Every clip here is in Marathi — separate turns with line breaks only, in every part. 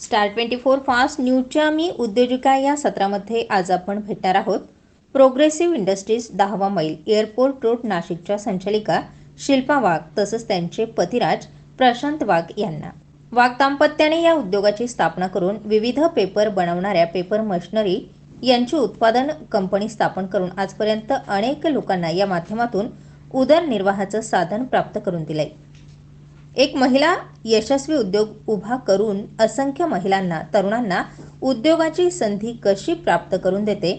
स्टार ट्वेंटी फोर फास्ट न्यूजच्या मी उद्योजिका या सत्रामध्ये आज आपण भेटणार आहोत. प्रोग्रेसिव्ह इंडस्ट्रीज दहावा मैल एअरपोर्ट रोड नाशिकच्या संचालिका शिल्पा वाघ तसंच त्यांचे पतिराज प्रशांत वाघ यांना. वाघ दाम्पत्याने या उद्योगाची स्थापना करून विविध पेपर बनवणाऱ्या पेपर मशिनरी यांची उत्पादन कंपनी स्थापन करून आजपर्यंत अनेक लोकांना या माध्यमातून उदरनिर्वाहाचं साधन प्राप्त करून दिलंय. एक महिला यशस्वी उद्योग उभा करून असंख्य महिलांना तरुणांना उद्योगाची संधी कशी प्राप्त करून देते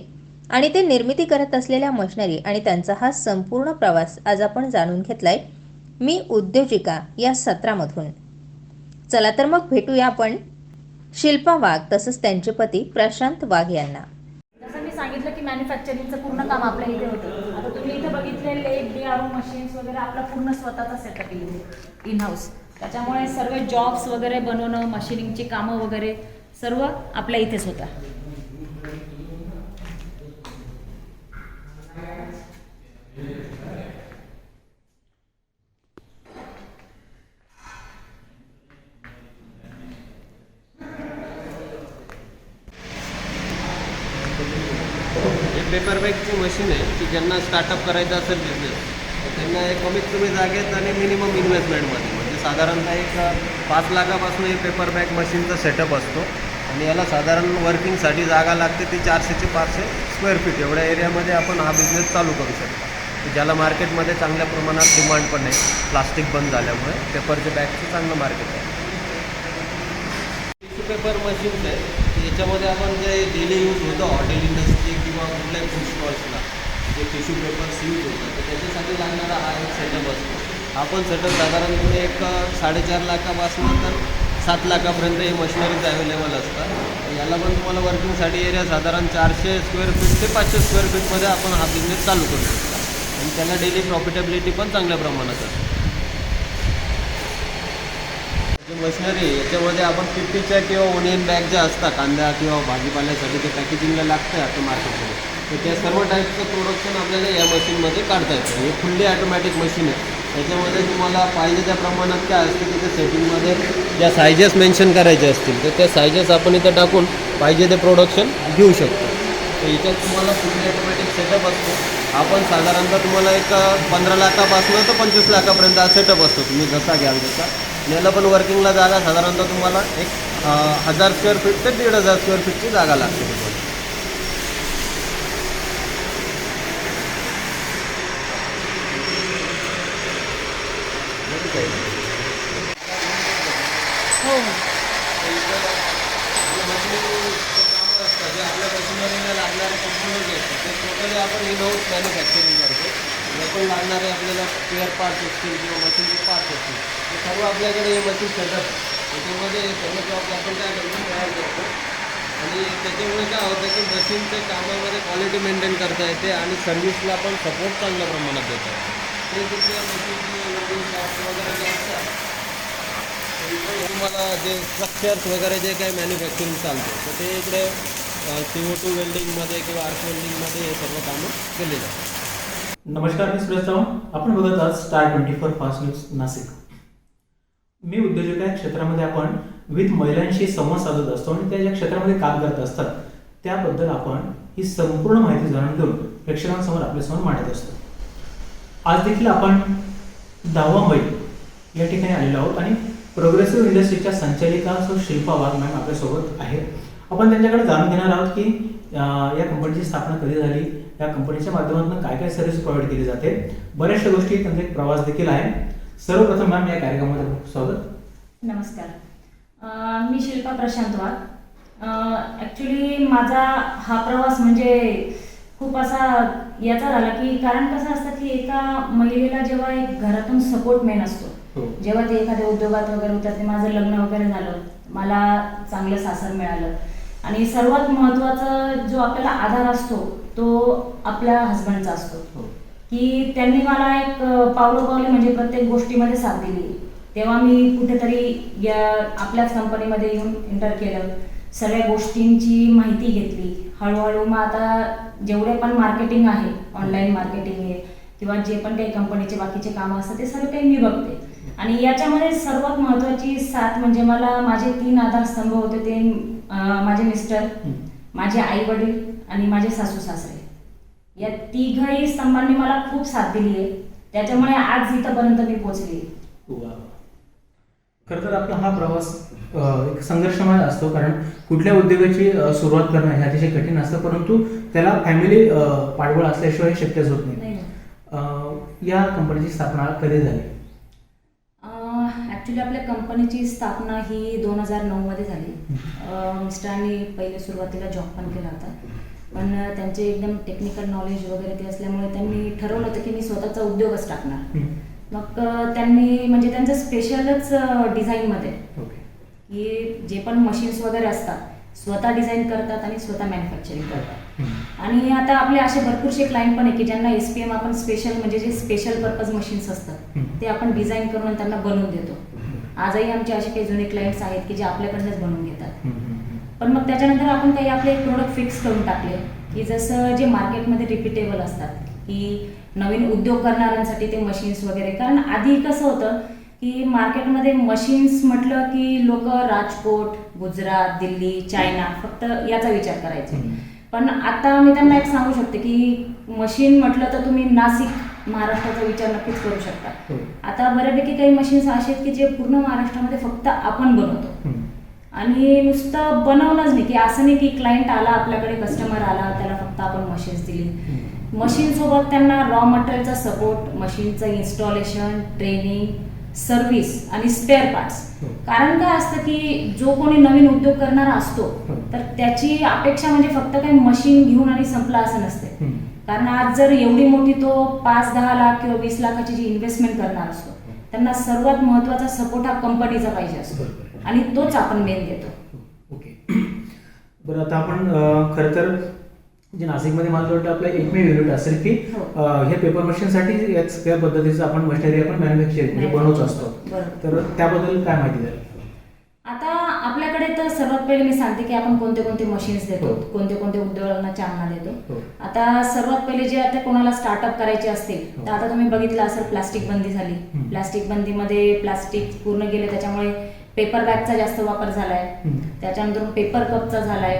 आणि ते निर्मिती करत असलेल्या मशिनरी आणि त्यांचा हा संपूर्ण प्रवास आज आपण जाणून घेतलाय मी उद्योजिका या सत्रामधून. चला तर मग भेटूया आपण शिल्पा वाघ तसंच त्यांचे पती प्रशांत वाघ यांना.
जसं मी सांगितलं की मॅन्युफॅक्चरिंगचं पूर्ण काम आपल्या इथे होतं. आता लेट डी आर मशीन्स वगैरे आपला पूर्ण स्वतःचा सेटअप येईल इन हाऊस त्याच्यामुळे सर्व जॉब्स वगैरे बनवणं मशिनिंगची कामं वगैरे सर्व आपल्या इथेच होतं
Yeah. पेपर बॅगची मशीन आहे की ज्यांना स्टार्टअप करायचं असेल बिझनेस त्यांना हे कमीत कमी जागेत आणि मिनिमम इन्व्हेस्टमेंटमध्ये म्हणजे साधारणतः एक पाच लाखापासून हे पेपर बॅग मशीनचा सेटअप असतो. आणि याला साधारण वर्किंगसाठी जागा लागते ती चारशे ते पाचशे स्क्वेअर फीट एवढ्या एरियामध्ये आपण हा बिझनेस चालू करू शकतो. ज्याला मार्केटमध्ये चांगल्या प्रमाणात डिमांड पण आहे प्लास्टिक बंद झाल्यामुळे पेपरच्या बॅगचं चांगलं मार्केट आहे. टिश्यू पेपर मशीन्स आहे याच्यामध्ये आपण जे डेली यूज होतं हॉटेल इंडस्ट्री किंवा कुठल्याही फूड स्टॉल्सला जे टिश्यू पेपर्स यूज होतात तर त्याच्यासाठी लागणारा हा एक सेटअप असतो. हा पण सेटअप साधारणपणे एक साडेचार लाखापासून तर सात लाखापर्यंत हे मशिनरीज अवेलेबल असतात. याला पण तुम्हाला वर्किंगसाठी एरिया साधारण चारशे स्क्वेअर फीट ते पाचशे स्क्वेअर फीटमध्ये आपण हा बिझनेस चालू करू शकतो. आणि त्याला डेली प्रॉफिटेबिलिटी पण चांगल्या प्रमाणात असते जे मशिनरी याच्यामध्ये आपण पिट्टीच्या किंवा ओनियन बॅग ज्या असतात कांदा किंवा भाजीपाल्यासाठी ते पॅकेजिंगला लागतं आता मार्केटमध्ये तर त्या सर्व टाईपचं प्रोडक्शन आपल्याला या मशीनमध्ये काढता येतं. हे फुल्ली ऑटोमॅटिक मशीन आहे. त्याच्यामध्ये तुम्हाला पाहिजे त्या प्रमाणात काय असतील तिथे सेटिंगमध्ये ज्या सायजेस मेन्शन करायचे असतील तर त्या सायजेस आपण इथं टाकून पाहिजे ते प्रोडक्शन घेऊ शकतो. तर याच्यात तुम्हाला फुल्ली ऑटोमॅटिक सेटअप असतो. आपण साधारणतः तुम्हाला एक पंधरा लाखापासून तर पंचवीस लाखापर्यंत हा सेटअप असतो. तुम्ही जसा घ्याल तसा. याला पण वर्किंगला जागा साधारणतः तुम्हाला एक हजार स्क्वेअर फीट ते दीड हजार स्क्वेअर फीटची जागा लागते. तुम्हाला
हो
आपल्या मशिनरीला लागणारे कंपोनंट असतात ते टोटली आपण इन हाऊस मॅन्युफॅक्चरिंग जे पण लागणारे आपल्याला स्पेअर पार्ट्स असतील किंवा मशीनचे पार्ट्स असतील ते सर्व आपल्याकडे हे मशीन सेटअप त्याच्यामध्ये हे सर्व जॉब आपण काय करतो तयार करतो. आणि त्याच्यामुळे काय होतं की मशीनच्या कामामध्ये क्वालिटी मेंटेन करता येते आणि सर्व्हिसला पण सपोर्ट चांगल्या प्रमाणात देता येतो. ते दुसऱ्या मशीनची शॉप्स वगैरे जे असतात तुम्हाला जे स्ट्रक्चर्स वगैरे जे काही मॅन्युफॅक्चरिंग चालतं तर ते इकडे सी ओ टू वेल्डिंगमध्ये किंवा आर्क वेल्डिंगमध्ये हे सर्व कामं केले जातात.
नमस्कार मी सुरेश चव्हाण. आपण बघत आहात star twenty four fast news Nashik. मी उद्योजक या क्षेत्रामध्ये आपण विविध महिलांशी संवाद साधत असतो आणि त्या ज्या क्षेत्रामध्ये काम करत असतात त्याबद्दल आपण ही संपूर्ण माहिती जाणून घेऊन प्रेक्षकांसमोर आपल्यासमोर मांडत असतो. आज देखील आपण दहावा मैल या ठिकाणी आलेलो आहोत आणि प्रोग्रेसिव्ह इंडस्ट्रीच्या संचालिका सो शिल्पा वाघ मॅम आपल्यासोबत आहेत. आपण त्यांच्याकडे जाणून घेणार आहोत की या कंपनीची स्थापना कधी झाली या कंपनीच्या माध्यमातून काय काय सर्व्हिस प्रोव्हाइड केली जाते? बऱ्याचशा गोष्टी त्यांचा एक प्रवास देखील आहे. सर्वप्रथम मॅम या कार्यक्रमामध्ये स्वागत.
नमस्कार. मी शिल्पा प्रशांत वाघ. ॲक्च्युली माझा हा प्रवास म्हणजे खूप असा याचा झाला की कारण कसं असतं की एका महिलेला जेव्हा एक घरातून सपोर्ट मेन असतो
हो.
जेव्हा ते एखाद्या उद्योगात वगैरे उतरते माझं लग्न वगैरे झालं मला चांगलं सासर मिळालं आणि सर्वात महत्त्वाचा जो आपल्याला आधार असतो तो आपल्या हस्बंडचा असतो.
हो.
की त्यांनी मला एक अ, पावलोपावले म्हणजे प्रत्येक गोष्टीमध्ये साथ दिली. तेव्हा मी कुठेतरी या आपल्याच कंपनीमध्ये येऊन एंटर केलं. सगळ्या गोष्टींची माहिती घेतली. हळूहळू मग आता जेवढे पण मार्केटिंग आहे ऑनलाईन मार्केटिंग आहे किंवा जे पण काही कंपनीचे बाकीचे कामं असतात ते सर्व काही मी बघते. आणि याच्यामध्ये सर्वात महत्वाची साथ म्हणजे मला माझे तीन आधारस्तंभ होते ते माझे मिस्टर. माझे आई वडील आणि माझे सासू सासरे. या तिघही स्तंभांनी मला खूप साथ दिली आहे. त्याच्यामुळे आज इथंपर्यंत मी पोहोचली.
खरं तर आपला हा प्रवास एक संघर्षमय असतो कारण कुठल्या उद्योगाची सुरुवात करणं हे अतिशय कठीण असतं परंतु त्याला फॅमिली पाठबळ असल्याशिवाय शक्यच होत नाही. या कंपनीची स्थापना कधी झाली?
ॲक्च्युली आपल्या कंपनीची स्थापना ही दोन हजार नऊमध्ये झाली. मिस्टरांनी पहिले सुरुवातीला जॉब पण केला होता. पण त्यांचे एकदम टेक्निकल नॉलेज वगैरे ते असल्यामुळे त्यांनी ठरवलं होतं की मी स्वतःचा उद्योगच टाकणार. मग त्यांनी म्हणजे त्यांचं स्पेशलच डिझाईनमध्ये की जे पण मशीन्स वगैरे असतात स्वतः डिझाईन करतात आणि स्वतः मॅन्युफॅक्चरिंग करतात. आणि आता आपले असे भरपूरसे क्लायंट पण आहे की ज्यांना एस पी एम आपण स्पेशल म्हणजे जे स्पेशल पर्पज मशीन्स असतात. ते आपण डिझाईन करून त्यांना बनवून देतो. आजही आमचे असे काही जुने क्लायंट्स आहेत की जे आपल्याकडनंच बनवून घेतात. पण मग त्याच्यानंतर आपण काही आपले प्रोडक्ट फिक्स करून टाकले की जसं जे मार्केटमध्ये रिपिटेबल असतात की नवीन उद्योग करणाऱ्यांसाठी ते मशीन्स वगैरे कारण आधी कसं होतं की मार्केटमध्ये मशीन्स म्हटलं की लोक राजकोट गुजरात दिल्ली चायना फक्त याचा विचार करायचे. पण आता मी त्यांना एक सांगू शकते की मशीन म्हटलं तर तुम्ही नाशिक महाराष्ट्राचा विचार नक्कीच करू शकता
हो.
आता बऱ्यापैकी काही मशीन्स असे आहेत की जे पूर्ण महाराष्ट्रामध्ये फक्त आपण बनवतो. आणि नुसतं बनवणंच नाही की असं नाही की क्लायंट आला आपल्याकडे कस्टमर आला त्याला फक्त आपण मशीन्स दिली. मशीन सोबत त्यांना रॉ मटेरियलचा सपोर्ट मशीनचं इन्स्टॉलेशन ट्रेनिंग सर्व्हिस आणि स्पेअर पार्ट्स
हो.
कारण काय असतं की जो कोणी नवीन उद्योग करणारा असतो
हो.
तर त्याची अपेक्षा म्हणजे फक्त काही मशीन घेऊन आणि संपला असं नसते. कारण आज जर एवढी मोठी तो पाच दहा लाख किंवा वीस लाखाची जी इन्व्हेस्टमेंट करणार असतो त्यांना सर्वात महत्त्वाचा सपोर्ट हा कंपनीचा पाहिजे असतो. आणि तोच आपण मेन देतो.
ओके. बरं आता आपण खरं तर जे नाशिकमध्ये मला वाटतं आपलं एकमेव युनिट असेल की
हो.
हे पेपर मशीनसाठी त्या पद्धतीचं आपण मशिनरी आपण मॅन्युफॅक्चर म्हणजे बनवत असतो. तर त्याबद्दल काय माहिती द्याल?
आपल्याकडे तर सर्वात पहिले मी सांगते की आपण कोणते कोणते मशीन्स देतो
हो.
कोणते कोणते उद्योगांना चालना देतो
हो.
आता सर्वात पहिले जे आता कोणाला स्टार्टअप करायचे असतील
हो.
तर आता तुम्ही बघितलं असेल प्लास्टिक बंदी झाली. प्लास्टिक बंदीमध्ये प्लास्टिक पूर्ण गेले त्याच्यामुळे पेपर बॅगचा जास्त वापर झालाय. त्याच्यानंतर पेपर कपचा झालाय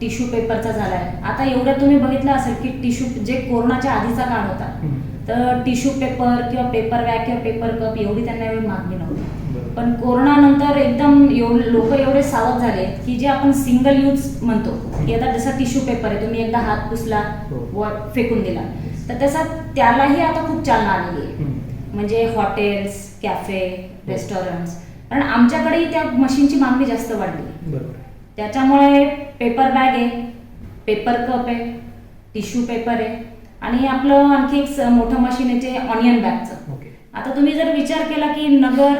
टिश्यू पेपरचा झालाय आता एवढं तुम्ही बघितलं असेल की टिश्यू जे कोरोनाच्या आधीचा काळ होता. तर टिश्यू पेपर किंवा पेपर बॅग किंवा पेपर कप एवढी त्यांना एवढी मागणी नव्हती. पण कोरोना नंतर एकदम लोक एवढे सावध झाले की जे आपण सिंगल यूज म्हणतो. की आता जसा टिश्यू पेपर आहे तुम्ही एकदा हात पुसला
हो.
व फेकून दिला. तर तसा त्यालाही आता खूप चालना आलेली आहे. म्हणजे हॉटेल्स कॅफे रेस्टॉरंट्स कारण आमच्याकडेही त्या मशीनची मागणी जास्त वाढली. त्याच्यामुळे पेपर बॅग आहे पेपर कप आहे टिश्यू पेपर आहे. आणि आपलं आणखी एक मोठं मशीन आहे जे ऑनियन बॅगचं आता तुम्ही जर विचार केला की नगर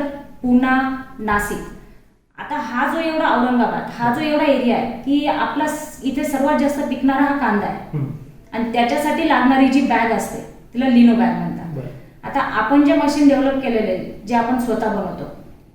पुणा नाशिक आता हा जो एवढा औरंगाबाद हा जो एवढा एरिया आहे की आपला इथे सर्वात जास्त पिकणारा हा कांदा आहे. आणि त्याच्यासाठी लागणारी जी बॅग असते तिला लिनो बॅग म्हणतात. आता आपण जे मशीन डेव्हलप केलेले जे आपण स्वतः बनवतो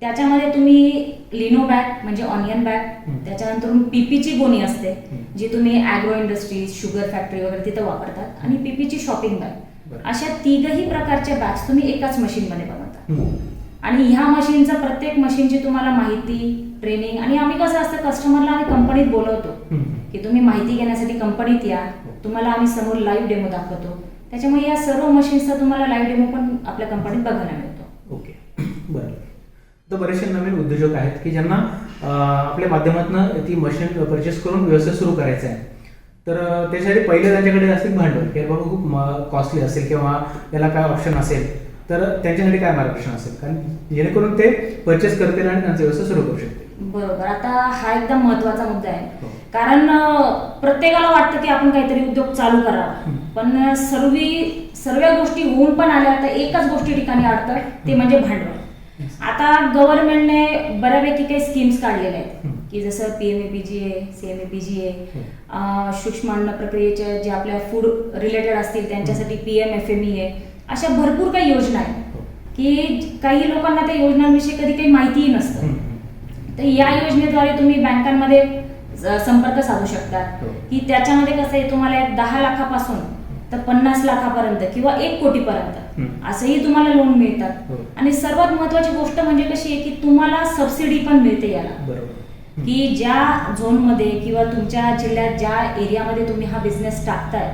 त्याच्यामध्ये तुम्ही लिनो बॅग म्हणजे ऑनियन बॅग. त्याच्यानंतर पीपीची गोणी असते. जी तुम्ही ॲग्रो इंडस्ट्रीज शुगर फॅक्टरी वगैरे तिथे वापरतात आणि पीपीची शॉपिंग बॅग. अशा तिघही प्रकारच्या बॅग्स तुम्ही एकाच मशीनमध्ये बनवता. आणि ह्या मशीनचं प्रत्येक मशीनची तुम्हाला माहिती ट्रेनिंग आणि आम्ही कसं असतं कस्टमरला आम्ही कंपनीत बोलवतो. की तुम्ही माहिती घेण्यासाठी कंपनीत या. तुम्हाला आम्ही समोर लाईव्ह डेमो दाखवतो. त्याच्यामुळे या सर्व मशीन्सचा तुम्हाला लाईव्ह डेमो पण आपल्या कंपनीत बघायला मिळतो.
ओके. बरं. तर बरेचसे नवीन उद्योजक आहेत की ज्यांना आपल्या माध्यमातून ती मशीन परचेस करून व्यवसाय सुरू करायचा आहे. तर त्याच्यासाठी पहिले त्यांच्याकडे असेल भांडवल की बाबा खूप कॉस्टली असेल किंवा याला काय ऑप्शन असेल. तर त्यांच्यासाठी काय मार्गदर्शन असेल? कारण जेणेकरून ते परचेस करतील आणि त्यांचा व्यवसाय सुरू करू शकतील.
बरोबर. आता हा एकदम महत्त्वाचा मुद्दा
हो.
आहे कारण अं, प्रत्येकाला वाटतं की आपण काहीतरी उद्योग चालू करावा
हम्म.
पण सर्व सर्व गोष्टी होऊन पण आल्या तर एकच गोष्टी ठिकाणी अडतं ते म्हणजे भांडवल. आता गव्हर्नमेंटने बऱ्यापैकी काही स्कीम्स काढलेल्या आहेत. की जसं P M A P G आहे C M A P G आहे
हो.
सूक्ष्म अन्न प्रक्रियेच्या जे आपल्या फूड रिलेटेड असतील त्यांच्यासाठी P M F M E आहे अशा भरपूर काही योजना आहेत. की काही लोकांना त्या योजनांविषयी कधी काही माहितीही नसतं. तर या योजनेद्वारे तुम्ही बँकांमध्ये संपर्क साधू शकता
हो.
की त्याच्यामध्ये कसं आहे तुम्हाला दहा लाखापासून तर पन्नास लाखापर्यंत किंवा एक कोटीपर्यंत. असंही तुम्हाला लोन मिळतात
हो.
आणि सर्वात महत्वाची गोष्ट म्हणजे कशी आहे की तुम्हाला सबसिडी पण मिळते याला की ज्या झोनमध्ये किंवा तुमच्या जिल्ह्यात ज्या एरियामध्ये तुम्ही हा बिझनेस टाकताय.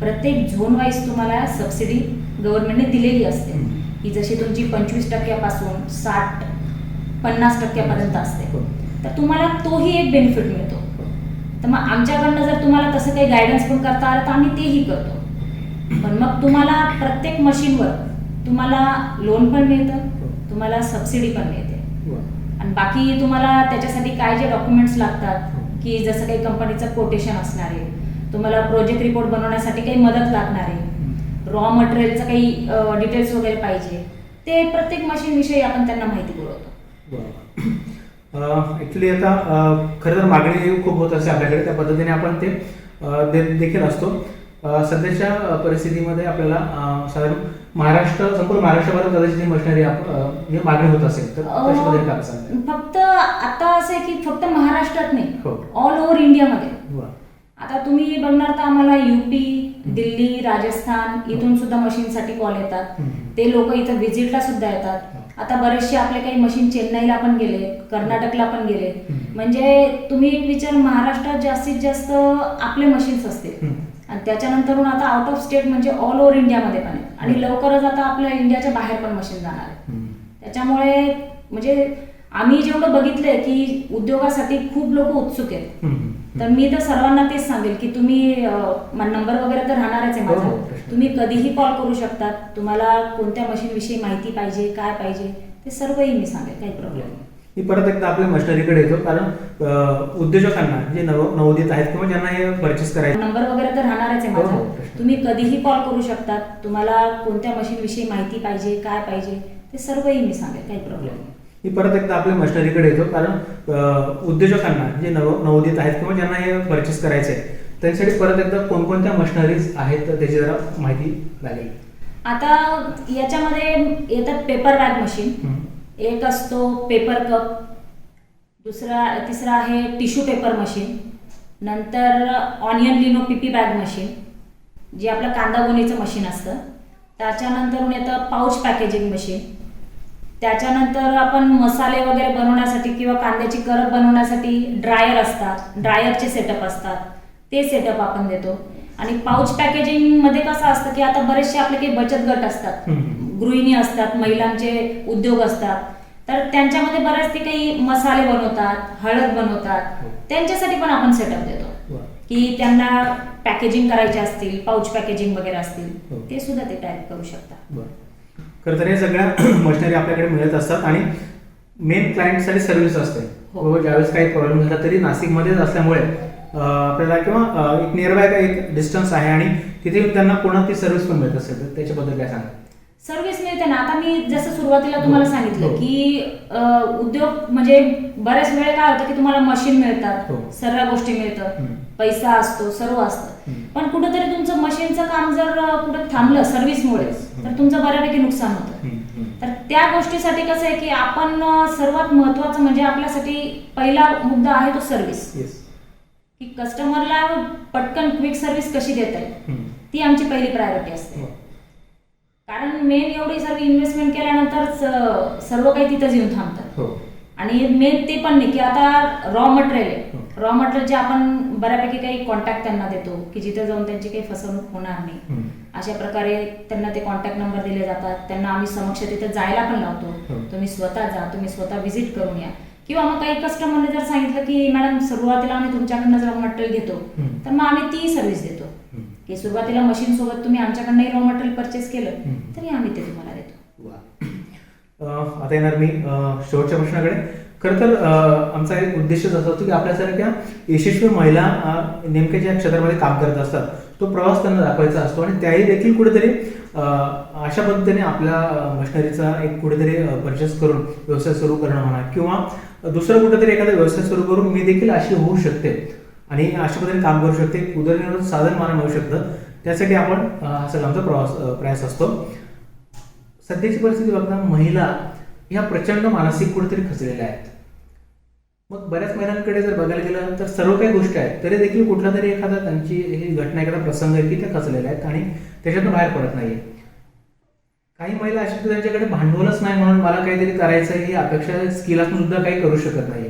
प्रत्येक झोन वाईज तुम्हाला सबसिडी गव्हर्नमेंटने दिलेली असते
हं.
की जशी तुमची पंचवीस टक्क्यापासून साठ पन्नास टक्क्यापर्यंत असते
हो.
तर तुम्हाला तोही एक बेनिफिट मिळतो तर मग आमच्याकडनं जर तुम्हाला तसं काही गायडन्स पण करता आलं तर आम्ही तेही करतो पण मग तुम्हाला प्रत्येक मशीनवर तुम्हाला लोन पण मिळतं तुम्हाला सबसिडी पण मिळते
वा.
आणि बाकी तुम्हाला त्याच्यासाठी काय जे डॉक्युमेंट्स लागतात की जसं काही कंपनीचं कोटेशन असणार आहे तुम्हाला प्रोजेक्ट रिपोर्ट बनवण्यासाठी काही मदत लागणार आहे रॉ मटेरियलचं काही डिटेल्स वगैरे पाहिजे. ते प्रत्येक मशीन विषयी आपण त्यांना माहिती पुरवतो.
ॲक्च्युली आता खरं तर मागणी खूप होत असते आपल्याकडे त्या पद्धतीने आपण ते देखील असतो. सध्याच्या परिस्थितीमध्ये आपल्याला साधारण महाराष्ट्र संपूर्ण महाराष्ट्रभरात कदाचित ही मशिनरी म्हणजे मागणी होत असेल. तर काम
फक्त आता असं आहे की फक्त महाराष्ट्रात नाही. ऑल ओव्हर इंडियामध्ये. आता तुम्ही बघणार तर आम्हाला युपी दिल्ली राजस्थान इथून सुद्धा मशीनसाठी कॉल येतात. ते लोक इथं व्हिजिटला सुद्धा येतात आता बरेचसे आपले काही मशीन चेन्नईला पण गेले कर्नाटकला पण गेले. म्हणजे तुम्ही एक विचार महाराष्ट्रात जास्तीत जास्त आपले मशीन्स असतील. आणि त्याच्यानंतरून आता आउट ऑफ स्टेट म्हणजे ऑल ओव्हर इंडियामध्ये पण आहेत आणि लवकरच आता आपल्या इंडियाच्या बाहेर पण मशीन जाणार आहे. त्याच्यामुळे म्हणजे आम्ही जेवढं बघितलंय की उद्योगासाठी खूप लोक उत्सुक आहेत. तर मी तर सर्वांना तेच सांगेल की तुम्ही नंबर वगैरे तर राहणारच आहे
हो, हो,
माझा
प्रश्न.
तुम्ही कधीही कॉल करू शकतात. तुम्हाला कोणत्या मशीन विषयी माहिती पाहिजे काय पाहिजे ते सर्वही मी सांगेल काही प्रॉब्लेम नाही.
मी परत एकदा आपल्या मशिनरीकडे येतो. कारण उद्योजकांना जे नव नवोदित आहेत किंवा ज्यांना हे परचेस करायचं.
नंबर वगैरे तर राहणारच आहे
हो, हो,
माझा
प्रश्न.
तुम्ही कधीही कॉल करू शकतात. तुम्हाला कोणत्या मशीन विषयी माहिती पाहिजे काय पाहिजे ते सर्वही मी सांगेल काही प्रॉब्लेम नाही.
मी परत एकदा आपल्या मशिनरीकडे येतो. कारण उद्योजकांना जे नव नवोदित आहेत किंवा ज्यांना हे परचेस करायचं आहे त्यांच्यासाठी परत एकदा कोणकोणत्या मशिनरीज आहेत तर त्याची जरा माहिती लागेल.
आता याच्यामध्ये येतात पेपर बॅग मशीन. एक असतो पेपर कप दुसरा तिसरा आहे टिश्यू पेपर मशीन नंतर onion lino PP bag machine जे आपलं कांदा गोणीचं मशीन असतं. त्याच्यानंतर येतं पाऊच पॅकेजिंग मशीन त्याच्यानंतर आपण मसाले वगैरे बनवण्यासाठी किंवा कांद्याची करप बनवण्यासाठी ड्रायर असतात ड्रायरचे सेटअप असतात ते सेटअप आपण देतो आणि पाऊच पॅकेजिंगमध्ये कसं असतं की आता बरेचसे आपले काही बचत गट असतात. गृहिणी असतात महिलांचे उद्योग असतात तर त्यांच्यामध्ये बऱ्याच ते काही मसाले बनवतात हळद बनवतात
हो.
त्यांच्यासाठी पण आपण सेटअप देतो. की त्यांना पॅकेजिंग करायचे असतील पाऊच पॅकेजिंग वगैरे
हो.
असतील ते सुद्धा ते टाईप करू शकतात
खरं तर हे सगळ्या मशिनरी आपल्याकडे मिळत असतात आणि मेन क्लायंटसाठी सर्व्हिस असते.
हो.
ज्यावेळेस काही प्रॉब्लेम झाला तरी नाशिकमध्येच असल्यामुळे आपल्याला किंवा एक नियरबाय काय एक डिस्टन्स आहे आणि तिथे त्यांना पुन्हा ती सर्व्हिस पण मिळत असेल. तर त्याच्याबद्दल काय सांगा
सर्व्हिस मिळते ना आता मी जसं सुरुवातीला तुम्हाला
हो.
सांगितलं
हो.
की अ, उद्योग म्हणजे बऱ्याच वेळ काय होतं की तुम्हाला मशीन मिळतात
हो.
सर्व गोष्टी मिळतात
हम्म.
पैसा असतो सर्व असतं
हम्म.
पण कुठेतरी तुमचं मशीनचं काम जर अ, कुठे थांबलं सर्व्हिसमुळे. तर तुमचं बऱ्यापैकी नुकसान होतं
हम्म, हम्म.
तर त्या गोष्टीसाठी कसं आहे की आपण अ, सर्वात महत्वाचं म्हणजे आपल्यासाठी पहिला मुद्दा आहे तो सर्व्हिस
Yes.
की कस्टमरला पटकन क्विक सर्व्हिस कशी देता येईल
हम्म.
ती आमची पहिली प्रायोरिटी असते. कारण मेन एवढी सर्व इन्व्हेस्टमेंट केल्यानंतर सर्व काही तिथंच येऊन थांबतात
हो
आणि मेन ते पण नाही की आता रॉ मटेरियल आहे
हो.
रॉ मटेरियलचे आपण बऱ्यापैकी काही कॉन्टॅक्ट त्यांना देतो की जिथे जाऊन त्यांची काही फसवणूक होणार नाही. अशा प्रकारे त्यांना ते कॉन्टॅक्ट नंबर दिले जातात त्यांना आम्ही समक्ष तिथे जायला पण लावतो
हो.
तुम्ही स्वतः जा तुम्ही स्वतः व्हिजिट करून या किंवा मग काही कस्टमरने जर सांगितलं की मॅडम सुरुवातीला आम्ही तुमच्याकडनं जर मटेरियल घेतो. तर मग आम्ही ती सर्व्हिस देतो. की सुरुवातीला मशीन सोबत तुम्ही आमच्याकडनं रॉ मटेरियल परचेस केलं. तरी आम्ही ते तुम्हाला देतो.
आता येणार मी शेवटच्या प्रश्नाकडे. खरं तर आमचा एक उद्देशच असा असतो की आपल्यासारख्या यशस्वी महिला नेमक्या ज्या क्षेत्रामध्ये काम करत असतात तो प्रवास त्यांना दाखवायचा असतो आणि त्याही देखील कुठेतरी अशा पद्धतीने आपल्या मशिनरीचा एक कुठेतरी परचेस करून व्यवसाय सुरू करणं म्हणा किंवा दुसरं कुठेतरी एखादा व्यवसाय सुरू करून मी देखील अशी होऊ शकते. आणि अशा पद्धतीने काम करू शकते. उदरनिर्वाह साधन मला मिळू शकतं. त्यासाठी आपण अं, हा सगळा आमचा प्रवास प्रयास असतो. सध्याची परिस्थिती बघता महिला ह्या प्रचंड मानसिक कुठेतरी खचलेल्या आहेत. मग बऱ्याच महिलांकडे जर बघायला गेलं तर सर्व काही गोष्टी आहेत. तरी देखील कुठला तरी एखादा त्यांची ही घटना एखादा प्रसंग आहे की त्या खचलेल्या आहेत आणि त्याच्यातून बाहेर पडत नाहीये. काही महिला अशा की त्यांच्याकडे भांडवलच नाही म्हणून मला काहीतरी करायचं आहे ही अपेक्षा स्किल असून सुद्धा काही करू शकत नाही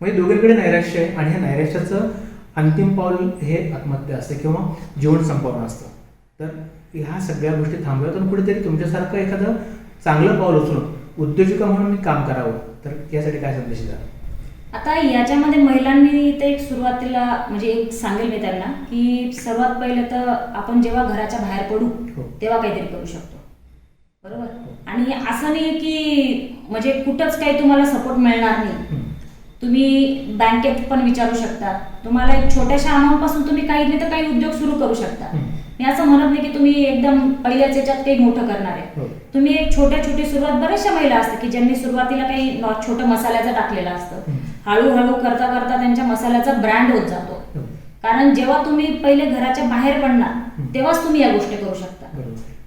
म्हणजे दोघींकडे नैराश्य आहे आणि ह्या नैराश्याचं अंतिम पाऊल हे आत्महत्या असते किंवा जीवन संपवणं असतं. तर ह्या सगळ्या गोष्टी थांबवतात कुठेतरी तुमच्यासारखं एखादं चांगलं पाऊल उचलून उद्योजिका म्हणून मी काम करावं. तर यासाठी काय संदेश द्या
आता याच्यामध्ये महिलांनी ते एक सुरुवातीला म्हणजे एक सांगेल मी त्यांना की सर्वात पहिले तर आपण जेव्हा घराच्या बाहेर पडू
हो.
तेव्हा काहीतरी करू शकतो. बरोबर? आणि असं नाही की म्हणजे कुठंच काही तुम्हाला सपोर्ट मिळणार नाही. तुम्ही बँकेत पण विचारू शकता तुम्हाला एक छोट्याशा अमाऊंटपासून तुम्ही काही नाही तर काही उद्योग सुरू करू शकता. मी असं म्हणत नाही की तुम्ही एकदम पहिल्याच याच्यात काही मोठं करणार आहे
हो.
तुम्ही एक छोट्या छोटी सुरुवात बऱ्याचशा महिला असतात की ज्यांनी सुरुवातीला काही छोटं मसाल्याचं टाकलेलं असतं. हळूहळू करता करता त्यांच्या मसाल्याचा ब्रँड होत जातो
हो.
कारण जेव्हा तुम्ही पहिले घराच्या बाहेर पडणार. तेव्हाच तुम्ही या गोष्टी करू शकता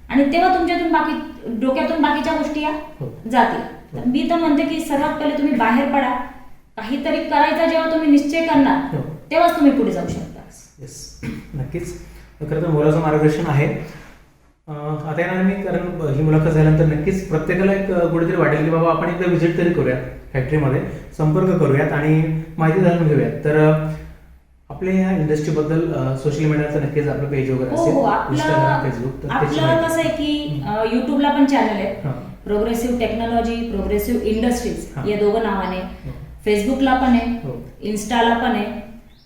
आणि तेव्हा तुमच्यातून बाकी डोक्यातून बाकीच्या गोष्टी या
हो.
जातील तर मी तर म्हणते की सर्वात पहिले तुम्ही बाहेर पडा काहीतरी करायचा जेव्हा तुम्ही निश्चय करणार
हो.
तेव्हाच तुम्ही पुढे जाऊ शकता.
येस नक्कीच. खरं तर मोलाचं मार्गदर्शन आहे. आता येणार मी कारण ही मुलाखत झाल्यानंतर नक्कीच प्रत्येकाला एक कुठेतरी वाटेल की बाबा आपण एकदा व्हिजिट तरी करूयात फॅक्टरीमध्ये संपर्क करूयात आणि माहिती जाणून घेऊयात. तर आपल्या ह्या इंडस्ट्रीबद्दल सोशल मीडियाचं नक्कीच आपलं पेज वगैरे
हो
असेल.
हो आपलं
फेसबुक
कसं आहे की युट्यूबला पण चॅनल आहे.
हां.
प्रोग्रेसिव्ह टेक्नॉलॉजी प्रोग्रेसिव्ह इंडस्ट्रीज
हां.
या दोघं नावाने.
हो.
फेसबुकला पण आहे
हो.
इन्स्टाला पण आहे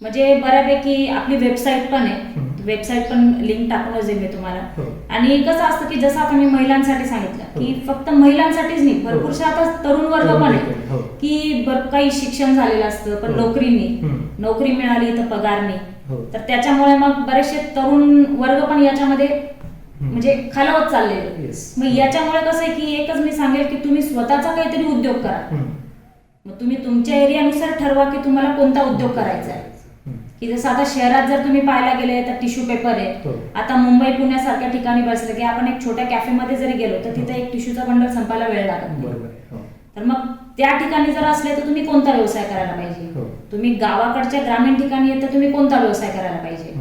म्हणजे बऱ्यापैकी आपली वेबसाईट पण आहे. वेबसाईट पण लिंक टाकूनच देईन मी तुम्हाला
हो.
आणि कसं असतं की जसं आता मी महिलांसाठी सांगितलं की फक्त महिलांसाठीच नाही भरपूरशा आता तरुण वर्ग पण
हो.
आहे की काही शिक्षण झालेलं असतं पण
हो.
नोकरी नाही. नोकरी मिळाली तर पगार नाही
हो.
तर त्याच्यामुळे मग बरेचसे तरुण वर्ग पण याच्यामध्ये म्हणजे खालावत चाललेले. मग याच्यामुळे कसं आहे की एकच मी सांगेल की तुम्ही स्वतःचा काहीतरी उद्योग करा. मग तुम्ही तुमच्या एरियानुसार ठरवा की तुम्हाला कोणता उद्योग करायचा आहे. की जसं आता शहरात जर तुम्ही पाहायला गेले तर टिश्यू पेपर आहे
हो.
आता मुंबई पुण्यासारख्या ठिकाणी बसलं की आपण एक छोट्या कॅफेमध्ये जरी गेलो तर तिथे एक टिश्यूचा बंडल संपायला वेळ लागत.
हो.
तर मग त्या ठिकाणी जर असले तर तुम्ही कोणता व्यवसाय करायला
हो.
पाहिजे तुम्ही गावाकडच्या ग्रामीण ठिकाणी येत तर तुम्ही कोणता व्यवसाय करायला पाहिजे.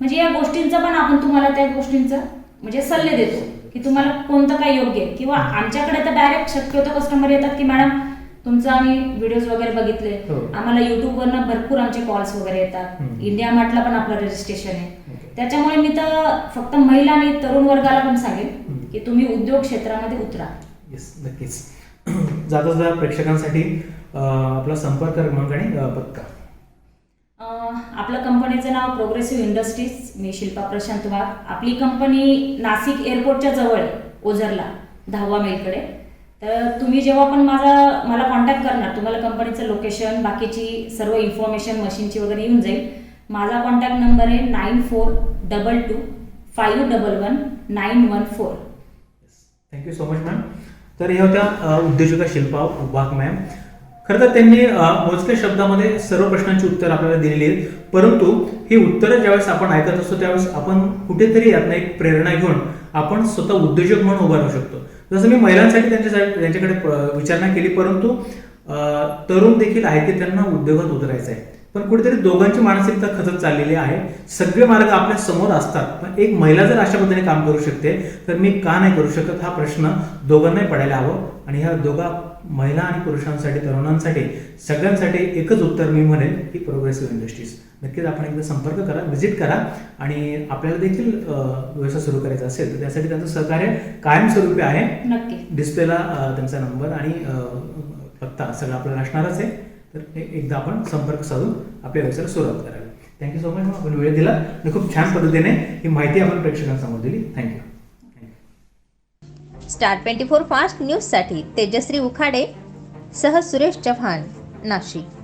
म्हणजे या गोष्टींचं पण आपण तुम्हाला त्या गोष्टींचं म्हणजे सल्ले देतो की तुम्हाला कोणतं काय योग्य आहे किंवा आमच्याकडे तर डायरेक्ट शक्यतो कस्टमर येतात की मॅडम तुमचं आम्ही व्हिडिओज वगैरे बघितले
हो.
आम्हाला युट्यूबवरनं भरपूर आमचे कॉल्स वगैरे येतात
हम्म.
इंडिया मार्टला पण आपलं रजिस्ट्रेशन आहे. त्याच्यामुळे मी तर फक्त महिला आणि तरुण वर्गाला पण सांगेन
हम्म.
की तुम्ही उद्योग क्षेत्रामध्ये उतरा
येस नक्कीच जाता जाता प्रेक्षकांसाठी अं, आपला संपर्क क्रमांक आणि अं, पत्ता
अं, आपलं कंपनीचं नाव प्रोग्रेसिव्ह इंडस्ट्रीज मी शिल्पा प्रशांत वाघ आपली कंपनी नाशिक एअरपोर्टच्या जवळ आहे ओझरला दहावा मेलकडे तर तुम्ही जेव्हा पण माझा मला कॉन्टॅक्ट करणार तुम्हाला कंपनीचं लोकेशन बाकीची सर्व इन्फॉर्मेशन मशीनची वगैरे येऊन जाईल. माझा कॉन्टॅक्ट नंबर आहे nine four double two five double one nine one four
thank you so much ma'am तर ह्या होत्या उद्योजिका शिल्पा वाघ मॅम खरं तर त्यांनी मोजक्या शब्दामध्ये सर्व प्रश्नांची उत्तर आपल्याला दिलेली आहेत. परंतु ही उत्तरं ज्यावेळेस आपण ऐकत असतो त्यावेळेस आपण कुठेतरी यातनं एक प्रेरणा घेऊन आपण स्वतः उद्योजक म्हणून उभा राहू शकतो. जसं मी महिलांसाठी त्यांच्यासाठी त्यांच्याकडे विचारणा केली परंतु तरुण देखील आहे की त्यांना उद्योगात उतरायचं आहे. पण कुठेतरी दोघांची मानसिकता खचत चाललेली आहे. सगळे मार्ग आपल्यासमोर असतात. पण एक महिला जर अशा पद्धतीने काम करू शकते तर मी का नाही करू शकत हा प्रश्न दोघांनाही पडायला हवं. आणि ह्या दोघा महिला आणि पुरुषांसाठी तरुणांसाठी सगळ्यांसाठी एकच उत्तर मी म्हणेन की प्रोग्रेसिव्ह इंडस्ट्रीज नक्कीच आपण एकदा संपर्क करा व्हिजिट करा आणि आपल्याला देखील व्यवसाय सुरू करायचा असेल तर त्यासाठी त्यांचं सहकार्य कायमस्वरूपी आहे.
नक्की.
डिस्प्लेला त्यांचा नंबर आणि पत्ता सगळं आपल्याला असणारच आहे. तर एकदा आपण संपर्क साधून आपल्या व्यवसायाला सुरुवात करावी. थँक्यू सो मच आपण वेळ दिला आणि खूप छान पद्धतीने ही माहिती आपण प्रेक्षकांसमोर दिली. Thank you
star twenty four fast न्यूजसाठी तेजश्री उखाडे सह सुरेश चव्हाण नाशिक.